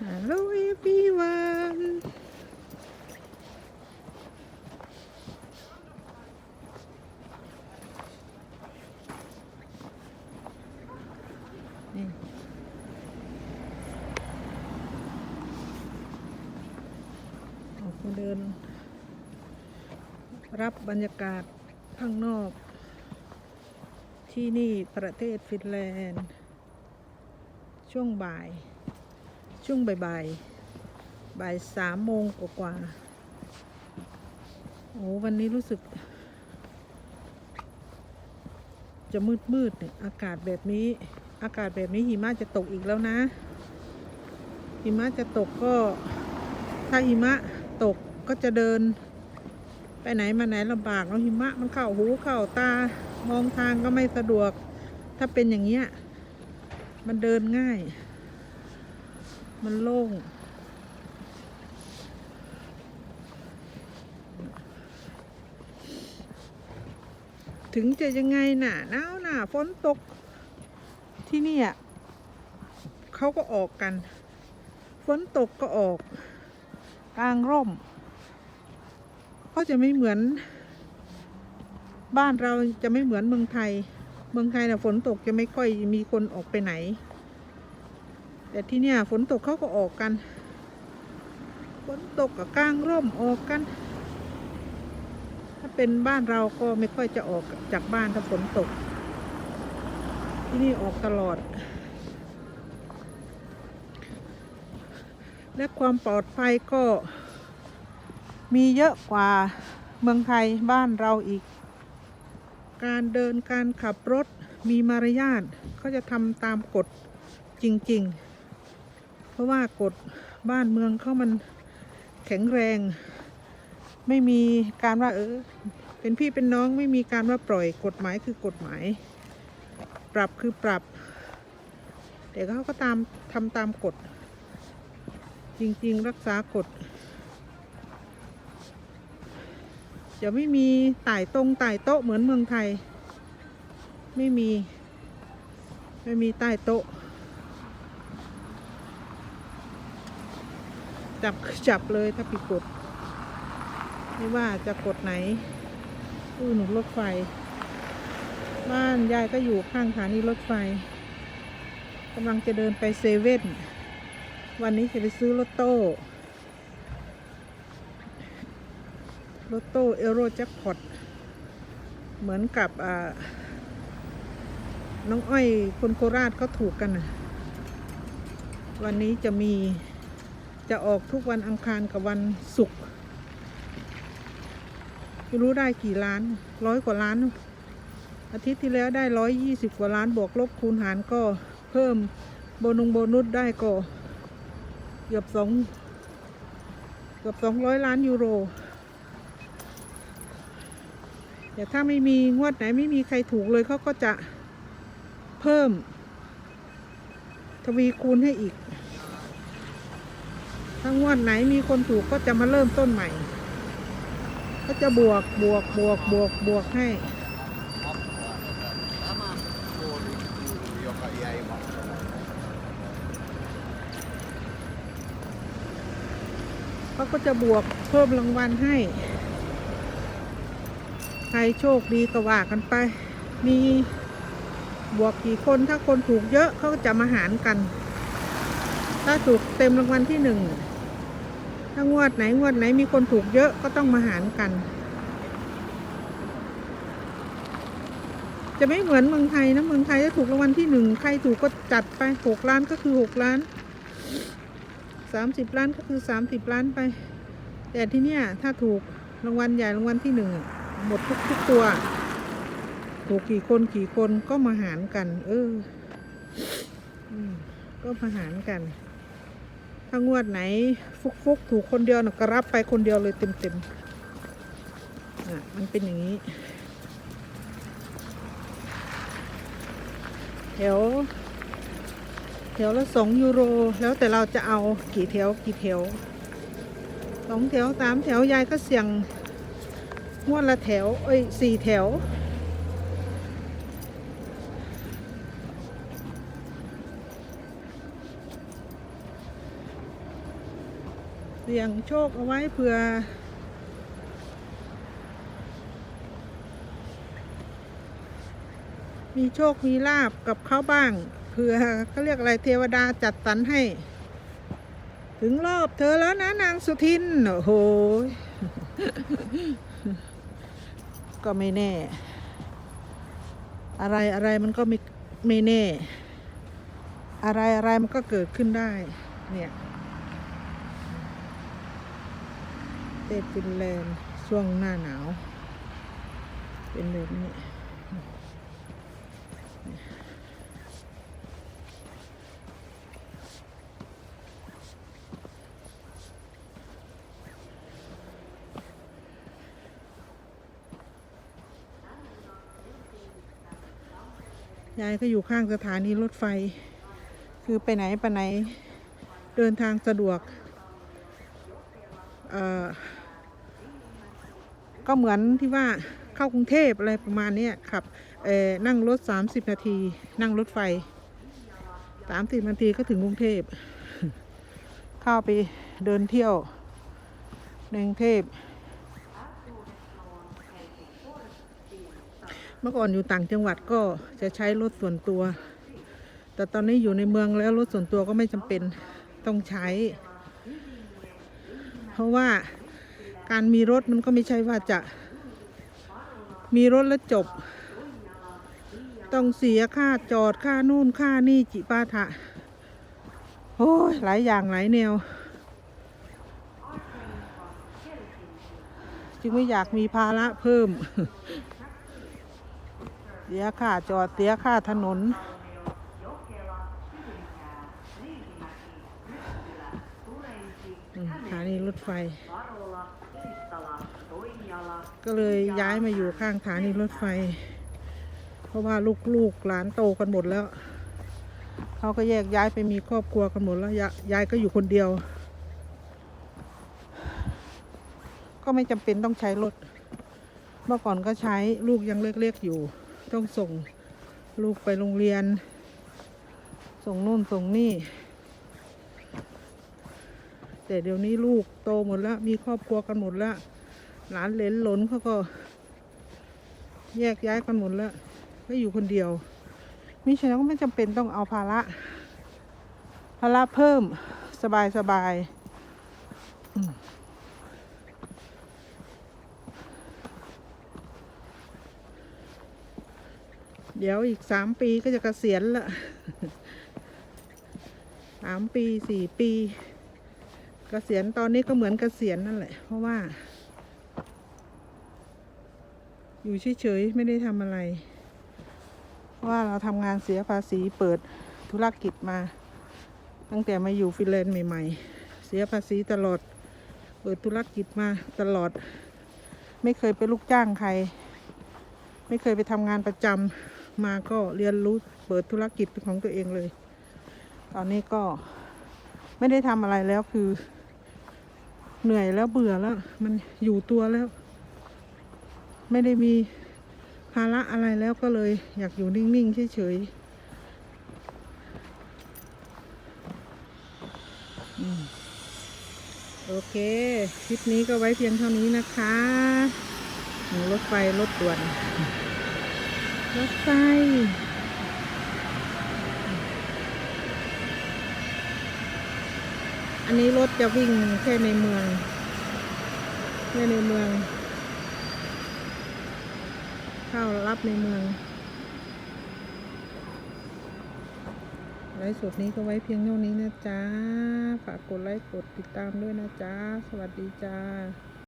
Hello everyone นี่ออกมาเดิน รับบรรยากาศข้างนอก ที่นี่ประเทศฟินแลนด์ ช่วงบ่าย ช่วงบ่ายๆ บ่ายสามโมงกว่าๆ โอ้วันนี้รู้สึก จะมืดมืดๆเนี่ยอากาศแบบนี้ อากาศแบบนี้หิมะจะตกอีกแล้วนะ หิมะจะตกก็ ถ้าหิมะตกก็จะเดิน ไปไหนมาไหนลำบากแล้วหิมะมันเข้าหูเข้าตามองทางก็ไม่สะดวก ถ้าเป็นอย่างเงี้ยมันเดินง่าย มันโล่ง ถึงจะยังไงน่ะหนาวน่ะฝนตกที่นี่ยเขาก็ออกกัน ฝนตกก็ออก กลางร่มก็จะไม่เหมือน บ้านเราจะไม่เหมือนเมืองไทย เมืองไทยน่ะฝนตกจะไม่ค่อยมีคนออกไปไหน แต่ที่เนี่ยฝนตกเขาก็ออกกันฝนตกกับกลางร่มออกกัน ถ้าเป็นบ้านเราก็ไม่ค่อยจะออกจากบ้านถ้าฝนตก ที่นี่ออกตลอด และความปลอดภัยก็มีเยอะกว่าเมืองไทยบ้านเราอีก การเดินการขับรถมีมารยาทเขาจะทำตามกฎจริง ๆ ราะว่ากฎบ้านเมืองเขามันแข็งแรง ไม่มีการว่าเออเป็นพี่เป็นน้องไม่มีการว่าปล่อยกฎหมายคือกฎหมาย ปรับคือปรับแต่เขาก็ตามทำตามกฎ จริง ๆ รักษากฎจะไม่มีต่ายตรงต่ายโต๊ะเหมือนเมืองไทย ไม่มี ไม่มีใต้โต๊ะ จับคือจับเลยถ้าผิดกฎไม่ว่าจะกฎไหนอู้หนุนรถไฟ บ้านยายก็อยู่ข้างสถานีรถไฟกำลังจะเดินไปเซเว่น วันนี้จะไปซื้อรถโต้รถโต้เอโรแจ็คพอตเหมือนกับอ่าน้องอ้อยคนโคราชเขาถูกกันนะวันนี้จะมี จะออกทุกวันอังคารกับวันศุกร์ไม่รู้ได้กี่ล้านร้อยกว่าล้าน อาทิตย์ที่แล้วได้ร้อยยี่สิบกว่าล้านบวกลบคูณหารก็เพิ่มโบนุงโบนุสได้ก็เกือบสองเกือบสองร้อยล้านยูโรแต่ถ้าไม่มีงวดไหนไม่มีใครถูกเลยเขาก็จะเพิ่ม ทวีคูณให้อีก ถ้างวดไหนมีคนถูกก็จะมาเริ่มต้นใหม่ ก็จะบวกบวกบวกบวกบวกให้ เขาก็จะบวกเพิ่มรางวัลให้ ใครโชคดีก็ว่ากันไป มีบวกกี่คนถ้าคนถูกเยอะเขาก็จะมาหารกัน ถ้าถูกเต็มรางวัลที่หนึ่ง ถ้างวดไหนงวดไหนมีคนถูกเยอะก็ต้องมาหารกัน จะไม่เหมือนเมืองไทยนะเมืองไทยถ้าถูกรางวัลที่หนึ่งใครถูกก็จัดไปหกล้านก็คือหกล้านสามสิบล้านก็คือสามสิบล้านไป แต่ที่เนี่ยถ้าถูกรางวัลใหญ่รางวัลที่หนึ่งหมดทุกทุกตัว ถูกกี่คนกี่คนก็มาหารกัน เออก็มาหารกัน ถ้างวดไหน ฟุกฟุกๆถูกคนเดียวนะก็รับไปคนเดียวเลยเต็มเต็มๆอะมันเป็นอย่างนี้แถวแถวละสองยูโร แล้วแต่เราจะเอากี่แถวกี่แถวสองแถวสามแถวยายก็เสี่ยงงวดละแถว เอ้ยสี่แถว เสี่ยงโชคเอาไว้เผื่อมีโชค มีลาบกับเขาบ้างเผื่อเขาเรียกอะไรเทวดาจัดสรรให้ ถึงรอบเธอแล้วนะนางสุทิน โอ้โห ก็ไม่แน่ อะไรอะไรมันก็ไม่ไม่แน่ อะไรอะไรมันก็เกิดขึ้นได้ เนี่ย เตดฟินแลนด์ช่วงหน้าหนาว เป็นแบบนี้ยายก็อยู่ข้างสถานีรถไฟ คือไปไหนไปไหน เดินทางสะดวก เอ่อ ก็เหมือนที่ว่าเข้ากรุงเทพอะไรประมาณนี้ขับเอ่อนั่งรถ 30 นาที นั่งรถไฟ 30 นาทีก็ถึงกรุงเทพเข้าไปเดินเที่ยวในกรุงเทพเมื่อก่อนอยู่ต่างจังหวัดก็จะใช้รถส่วนตัว แต่ตอนนี้อยู่ในเมืองแล้วรถส่วนตัวก็ไม่จำเป็นต้องใช้ เพราะว่า การมีรถมันก็ไม่ใช่ว่าจะ มีรถแล้วจบ ต้องเสียค่าจอดค่านู่นค่านี่จิปาถะโอ้ยหลายอย่างหลายแนว จึงไม่อยากมีภาระเพิ่ม เสียค่าจอดเสียค่าถนนอืมสถานีรถไฟ ก็เลยย้ายมาอยู่ข้างสถานีรถไฟ เพราะว่าลูกๆหลานโตกันหมดแล้ว เขาก็แยกย้ายไปมีครอบครัวกันหมดแล้วยยายก็อยู่คนเดียว ก็ไม่จำเป็นต้องใช้รถ เมื่อก่อนก็ใช้ลูกยังเล็กๆอยู่ ต้องส่งลูกไปโรงเรียน ส่งนู่นส่งนี่ แต่เดี๋ยวนี้ลูกโตหมดแล้ว มีครอบครัวกันหมดแล้ว หลานเลนหลนเขาก็ แยกย้ายกันหมดแล้ว ก็อยู่คนเดียว มิฉะนั้นก็ไม่จำเป็นต้องเอาภาระภาระเพิ่มสบายสบายเดี๋ยวอีกสามปีก็จะเกษียณละสามปีสี่ปีเกษียณตอนนี้ก็เหมือนเกษียณนั่นแหละ เพราะว่า อยู่เฉยๆไม่ได้ทำอะไร ว่าเราทำงานเสียภาษีเปิดธุรกิจมา ตั้งแต่มาอยู่ฟินแลนด์ใหม่ ๆ เสียภาษีตลอด เปิดธุรกิจมาตลอด ไม่เคยไปลูกจ้างใคร ไม่เคยไปทำงานประจำมาก็เรียนรู้เปิดธุรกิจของตัวเองเลย ตอนนี้ก็ไม่ได้ทำอะไรแล้วคือ เหนื่อยแล้วเบื่อแล้ว มันอยู่ตัวแล้ว ไม่ได้มีภาระอะไรแล้วก็เลยอยากอยู่นิ่งๆเฉยๆโอเค คลิปนี้ก็ไว้เพียงเท่านี้นะคะหนูรถไฟรถด่วน รถไฟอันนี้รถจะวิ่งแค่ในเมือง แค่ในเมือง เข้ารับในเมืองไลฟ์สดนี้ก็ไว้เพียงเท่านี้นะจ๊ะ ฝากกดไลค์กดติดตามด้วยนะจ๊ะ สวัสดีจ้า